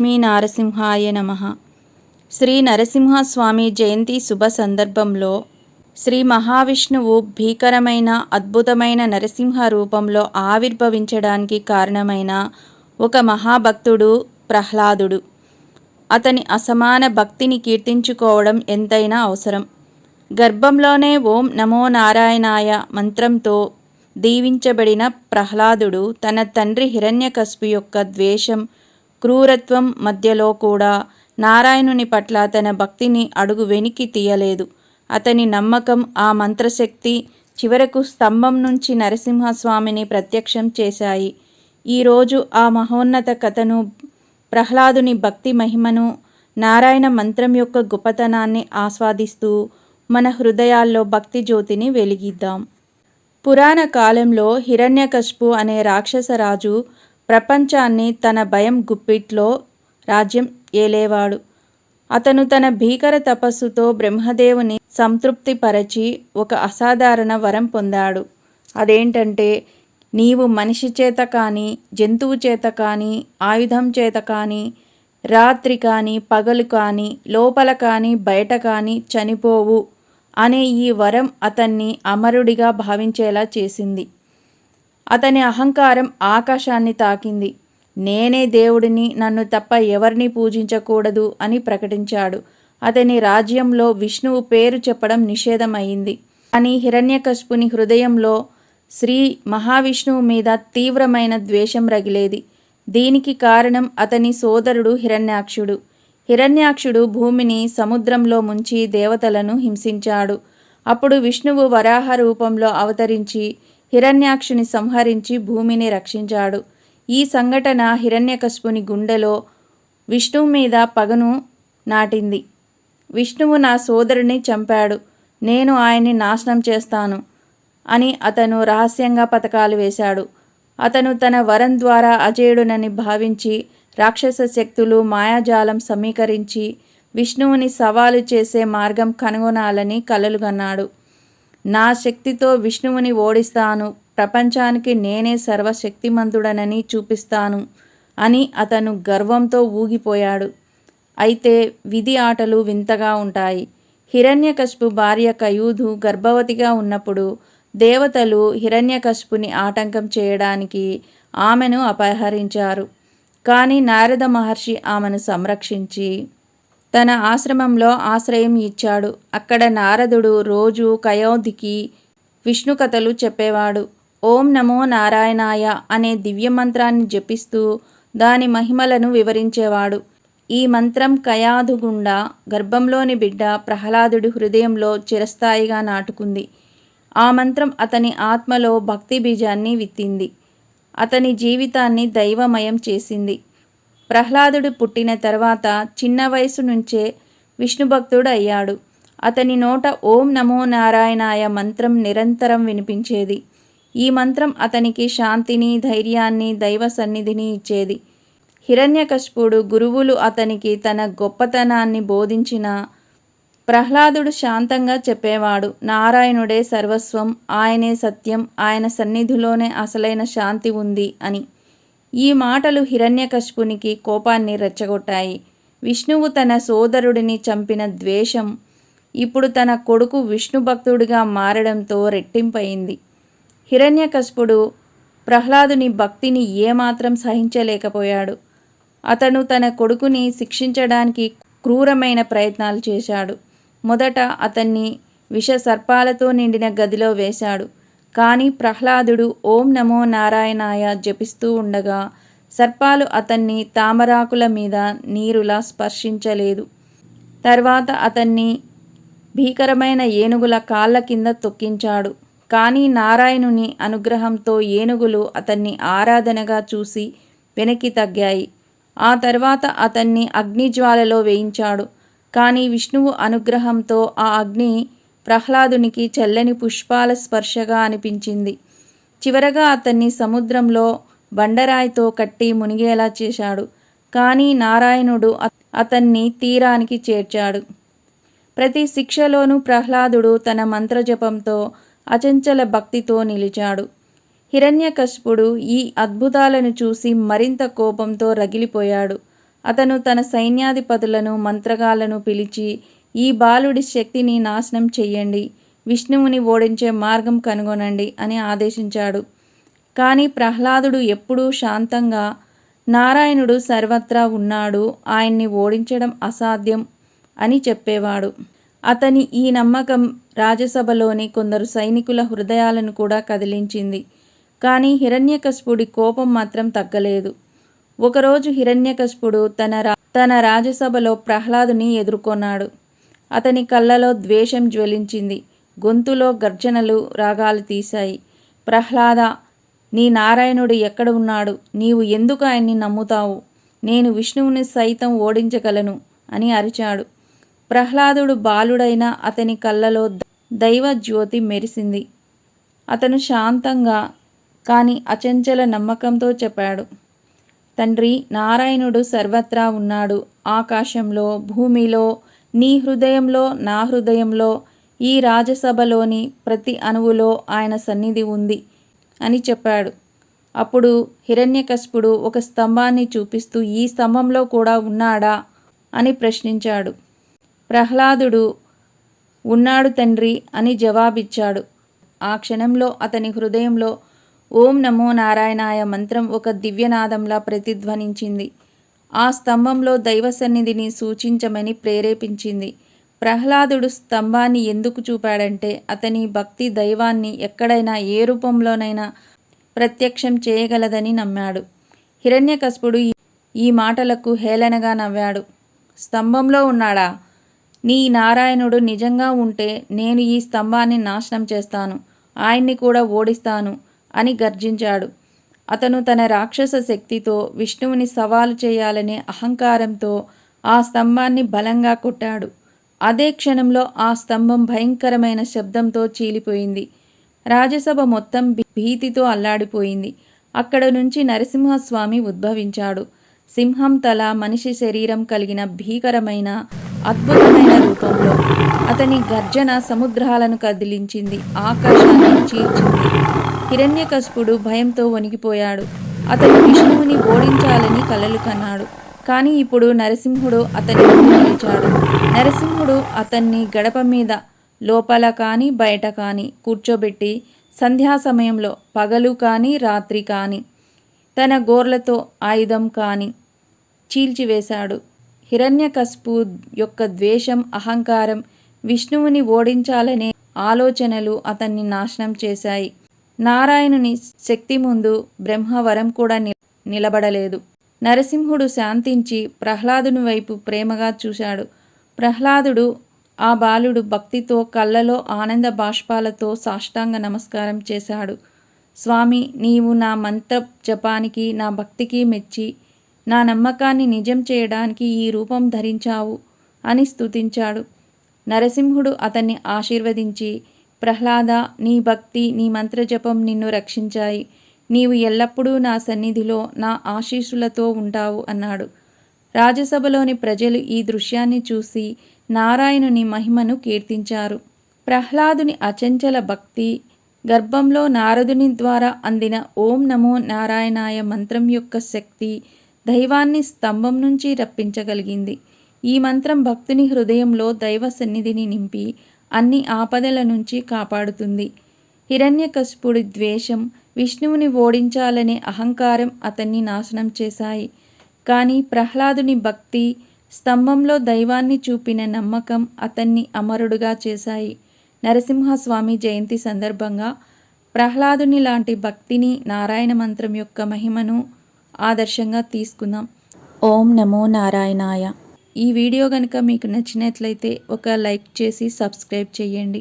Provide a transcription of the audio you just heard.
లక్ష్మీ నారసింహాయ నమ. శ్రీ నరసింహస్వామి జయంతి శుభ సందర్భంలో శ్రీ మహావిష్ణువు భీకరమైన అద్భుతమైన నరసింహ రూపంలో ఆవిర్భవించడానికి కారణమైన ఒక మహాభక్తుడు ప్రహ్లాదుడు. అతని అసమాన భక్తిని కీర్తించుకోవడం ఎంతైనా అవసరం. గర్భంలోనే ఓం నమో నారాయణాయ మంత్రంతో దీవించబడిన ప్రహ్లాదుడు తన తండ్రి హిరణ్యకశిపు యొక్క ద్వేషం క్రూరత్వం మధ్యలో కూడా నారాయణుని పట్ల తన భక్తిని అడుగు వెనికి తీయలేదు. అతని నమ్మకం ఆ మంత్రశక్తి చివరకు స్తంభం నుంచి నరసింహస్వామిని ప్రత్యక్షం చేశాయి. ఈరోజు ఆ మహోన్నత కథను ప్రహ్లాదుని భక్తి మహిమను నారాయణ మంత్రం యొక్క గొప్పతనాన్ని ఆస్వాదిస్తూ మన హృదయాల్లో భక్తి జ్యోతిని వెలిగిద్దాం. పురాణ కాలంలో హిరణ్యకశ్పు అనే రాక్షసరాజు ప్రపంచాన్ని తన భయం గుప్పిట్లో రాజ్యం ఏలేవాడు. అతను తన భీకర తపస్సుతో బ్రహ్మదేవుని సంతృప్తిపరచి ఒక అసాధారణ వరం పొందాడు. అదేంటంటే నీవు మనిషి చేత కానీ జంతువు చేత కానీ ఆయుధం చేత కానీ రాత్రి కానీ పగలు కానీ లోపల కానీ బయట కానీ చనిపోవు అనే ఈ వరం అతన్ని అమరుడిగా భావించేలా చేసింది. అతని అహంకారం ఆకాశాన్ని తాకింది. నేనే దేవుడిని నన్ను తప్ప ఎవరిని పూజించకూడదు అని ప్రకటించాడు. అతని రాజ్యంలో విష్ణువు పేరు చెప్పడం నిషేధమైంది కానీ హిరణ్యకశిపుని హృదయంలో శ్రీ మహావిష్ణువు మీద తీవ్రమైన ద్వేషం రగిలేది. దీనికి కారణం అతని సోదరుడు హిరణ్యాక్షుడు. హిరణ్యాక్షుడు భూమిని సముద్రంలో ముంచి దేవతలను హింసించాడు. అప్పుడు విష్ణువు వరాహ రూపంలో అవతరించి హిరణ్యాక్షుని సంహరించి భూమిని రక్షించాడు. ఈ సంఘటన హిరణ్యకశుని గుండెలో విష్ణువు మీద పగను నాటింది. విష్ణువు నా సోదరుని చంపాడు. నేను ఆయన్ని నాశనం చేస్తాను అని అతను రహస్యంగా పథకాలు వేశాడు. అతను తన వరం ద్వారా అజేయుడునని భావించి రాక్షస శక్తులు మాయాజాలం సమీకరించి విష్ణువుని సవాలు చేసే మార్గం కనుగొనాలని కలలుగన్నాడు నా శక్తితో విష్ణువుని ఓడిస్తాను. ప్రపంచానికి నేనే సర్వశక్తిమంతుడనని చూపిస్తాను అని అతను గర్వంతో ఊగిపోయాడు. అయితే విధి ఆటలు వింతగా ఉంటాయి. హిరణ్యకశపు భార్య కయూధు గర్భవతిగా ఉన్నప్పుడు దేవతలు హిరణ్యకశిపుని ఆటంకం చేయడానికి ఆమెను అపహరించారు. కానీ నారద మహర్షి ఆమెను సంరక్షించి తన ఆశ్రమంలో ఆశ్రయం ఇచ్చాడు. అక్కడ నారదుడు రోజు కయోధికి విష్ణు కథలు చెప్పేవాడు. ఓం నమో నారాయణాయ అనే దివ్య మంత్రాన్ని జపిస్తూ దాని మహిమలను వివరించేవాడు. ఈ మంత్రం కయాధు గుండా గర్భంలోని బిడ్డ ప్రహ్లాదుడి హృదయంలో చిరస్థాయిగా నాటుకుంది. ఆ మంత్రం అతని ఆత్మలో భక్తి బీజాన్ని విత్తింది. అతని జీవితాన్ని దైవమయం చేసింది. ప్రహ్లాదుడు పుట్టిన తర్వాత చిన్న వయసు నుంచే విష్ణుభక్తుడు అయ్యాడు అతని నోట ఓం నమో నారాయణాయ మంత్రం నిరంతరం వినిపించేది. ఈ మంత్రం అతనికి శాంతిని ధైర్యాన్ని దైవ సన్నిధిని ఇచ్చేది. హిరణ్యకశిపుడు గురువులు అతనికి తన గొప్పతనాన్ని బోధించిన ప్రహ్లాదుడు శాంతంగా చెప్పేవాడు. నారాయణుడే సర్వస్వం ఆయనే సత్యం ఆయన సన్నిధిలోనే అసలైన శాంతి ఉంది అని. ఈ మాటలు హిరణ్యకశిపునికి కోపాన్ని రెచ్చగొట్టాయి. విష్ణువు తన సోదరుడిని చంపిన ద్వేషం ఇప్పుడు తన కొడుకు విష్ణు భక్తుడిగా మారడంతో రెట్టింపయింది. హిరణ్యకశిపుడు ప్రహ్లాదుని భక్తిని ఏమాత్రం సహించలేకపోయాడు. అతను తన కొడుకుని శిక్షించడానికి క్రూరమైన ప్రయత్నాలు చేశాడు. మొదట అతన్ని విష సర్పాలతో నిండిన గదిలో వేశాడు. కానీ ప్రహ్లాదుడు ఓం నమో నారాయణాయ జపిస్తూ ఉండగా సర్పాలు అతన్ని తామరాకుల మీద నీరులా స్పర్శించలేదు. తర్వాత అతన్ని భీకరమైన ఏనుగుల కాళ్ళ కింద తొక్కించాడు. కానీ నారాయణుని అనుగ్రహంతో ఏనుగులు అతన్ని ఆరాధనగా చూసి వెనక్కి తగ్గాయి. ఆ తర్వాత అతన్ని అగ్నిజ్వాలలో వేయించాడు. కానీ విష్ణువు అనుగ్రహంతో ఆ అగ్ని ప్రహ్లాదునికి చల్లని పుష్పాల స్పర్శగా అనిపించింది. చివరగా అతన్ని సముద్రంలో బండరాయితో కట్టి మునిగేలా చేశాడు. కానీ నారాయణుడు అతన్ని తీరానికి చేర్చాడు. ప్రతి శిక్షలోనూ ప్రహ్లాదుడు తన మంత్రజపంతో అచంచల భక్తితో నిలిచాడు. హిరణ్యకశిపుడు ఈ అద్భుతాలను చూసి మరింత కోపంతో రగిలిపోయాడు. అతను తన సైన్యాధిపతులను మంత్రగాళ్ళను పిలిచి ఈ బాలుడి శక్తిని నాశనం చెయ్యండి. విష్ణువుని ఓడించే మార్గం కనుగొనండి అని ఆదేశించాడు. కానీ ప్రహ్లాదుడు ఎప్పుడూ శాంతంగా నారాయణుడు సర్వత్రా ఉన్నాడు ఆయన్ని ఓడించడం అసాధ్యం అని చెప్పేవాడు. అతని ఈ నమ్మకం రాజసభలోని కొందరు సైనికుల హృదయాలను కూడా కదిలించింది. కానీ హిరణ్యకశిపుడి కోపం మాత్రం తగ్గలేదు. ఒకరోజు హిరణ్యకశిపుడు తన రా తన రాజసభలో ప్రహ్లాదుని ఎదుర్కొన్నాడు. అతని కళ్ళలో ద్వేషం జ్వలించింది. గొంతులో గర్జనలు రాగాలు తీశాయి. ప్రహ్లాద నీ నారాయణుడు ఎక్కడ ఉన్నాడు? నీవు ఎందుకు ఆయన్ని నమ్ముతావు? నేను విష్ణువుని సైతం ఓడించగలను అని అరిచాడు. ప్రహ్లాదుడు బాలుడైన అతని కళ్ళలో దైవ జ్యోతి మెరిసింది. అతను శాంతంగా కానీ అచంచల నమ్మకంతో చెప్పాడు. తండ్రి నారాయణుడు సర్వత్రా ఉన్నాడు. ఆకాశంలో భూమిలో నీ హృదయంలో నా హృదయంలో ఈ రాజసభలోని ప్రతి అణువులో ఆయన సన్నిధి ఉంది అని చెప్పాడు. అప్పుడు హిరణ్యకశపుడు ఒక స్తంభాన్ని చూపిస్తూ ఈ స్తంభంలో కూడా ఉన్నాడా? అని ప్రశ్నించాడు. ప్రహ్లాదుడు ఉన్నాడు తండ్రి అని జవాబిచ్చాడు. ఆ క్షణంలో అతని హృదయంలో ఓం నమో నారాయణాయ మంత్రం ఒక దివ్యనాదంలా ప్రతిధ్వనించింది. ఆ స్తంభంలో దైవ సన్నిధిని సూచించమని ప్రేరేపించింది. ప్రహ్లాదుడు స్తంభాన్ని ఎందుకు చూపాడంటే అతని భక్తి దైవాన్ని ఎక్కడైనా ఏ రూపంలోనైనా ప్రత్యక్షం చేయగలదని నమ్మాడు. హిరణ్యకస్పుడు ఈ మాటలకు హేళనగా నవ్వాడు. స్తంభంలో ఉన్నాడా? నీ నారాయణుడు నిజంగా ఉంటే నేను ఈ స్తంభాన్ని నాశనం చేస్తాను. ఆయన్ని కూడా ఓడిస్తాను అని గర్జించాడు. అతను తన రాక్షస శక్తితో విష్ణువుని సవాలు చేయాలనే అహంకారంతో ఆ స్తంభాన్ని బలంగా కొట్టాడు. అదే క్షణంలో ఆ స్తంభం భయంకరమైన శబ్దంతో చీలిపోయింది. రాజసభ మొత్తం భీతితో అల్లాడిపోయింది. అక్కడ నుంచి నరసింహస్వామి ఉద్భవించాడు. సింహం తల మనిషి శరీరం కలిగిన భీకరమైన అద్భుతమైన రూపంలో అతని గర్జన సముద్రాలను కదిలించింది. ఆకాశాన్ని చీల్చింది. హిరణ్యకశపుడు భయంతో వణికిపోయాడు. అతను విష్ణువుని ఓడించాలని కలలు కన్నాడు. కానీ ఇప్పుడు నరసింహుడు అతని నిలిచాడు. నరసింహుడు అతన్ని గడప మీద లోపల కానీ బయట కానీ కూర్చోబెట్టి సంధ్యా సమయంలో పగలు కానీ రాత్రి కానీ తన గోర్లతో ఆయుధం కానీ చీల్చివేశాడు. హిరణ్యకస్పు యొక్క ద్వేషం అహంకారం విష్ణువుని ఓడించాలనే ఆలోచనలు అతన్ని నాశనం చేశాయి. నారాయణుని శక్తి ముందు బ్రహ్మవరం కూడా నిలబడలేదు. నరసింహుడు శాంతించి ప్రహ్లాదుని వైపు ప్రేమగా చూశాడు. ప్రహ్లాదుడు ఆ బాలుడు భక్తితో కళ్ళలో ఆనంద బాష్పాలతో సాష్టాంగ నమస్కారం చేశాడు. స్వామి నీవు నా మంత్ర జపానికి నా భక్తికి మెచ్చి నా నమ్మకాన్ని నిజం చేయడానికి ఈ రూపం ధరించావు అని స్తుతించాడు. నరసింహుడు అతన్ని ఆశీర్వదించి ప్రహ్లాద నీ భక్తి నీ మంత్రజపం నిన్ను రక్షించాయి. నీవు ఎల్లప్పుడూ నా సన్నిధిలో నా ఆశీస్సులతో ఉంటావు అన్నాడు. రాజసభలోని ప్రజలు ఈ దృశ్యాన్ని చూసి నారాయణుని మహిమను కీర్తించారు. ప్రహ్లాదుని అచంచల భక్తి గర్భంలో నారదుని ద్వారా అందిన ఓం నమో నారాయణాయ మంత్రం యొక్క శక్తి దైవాన్ని స్తంభం నుంచి రప్పించగలిగింది. ఈ మంత్రం భక్తుని హృదయంలో దైవ సన్నిధిని నింపి అన్ని ఆపదల నుంచి కాపాడుతుంది. హిరణ్యకశిపుడి ద్వేషం విష్ణువుని ఓడించాలనే అహంకారం అతన్ని నాశనం చేశాయి. కానీ ప్రహ్లాదుని భక్తి స్తంభంలో దైవాన్ని చూపిన నమ్మకం అతన్ని అమరుడుగా చేశాయి. నరసింహస్వామి జయంతి సందర్భంగా ప్రహ్లాదుని లాంటి భక్తిని నారాయణ మంత్రం యొక్క మహిమను ఆదర్శంగా తీసుకుందాం. ఓం నమో నారాయణాయ. ఈ వీడియో కనుక మీకు నచ్చినట్లయితే ఒక లైక్ చేసి సబ్స్క్రైబ్ చేయండి.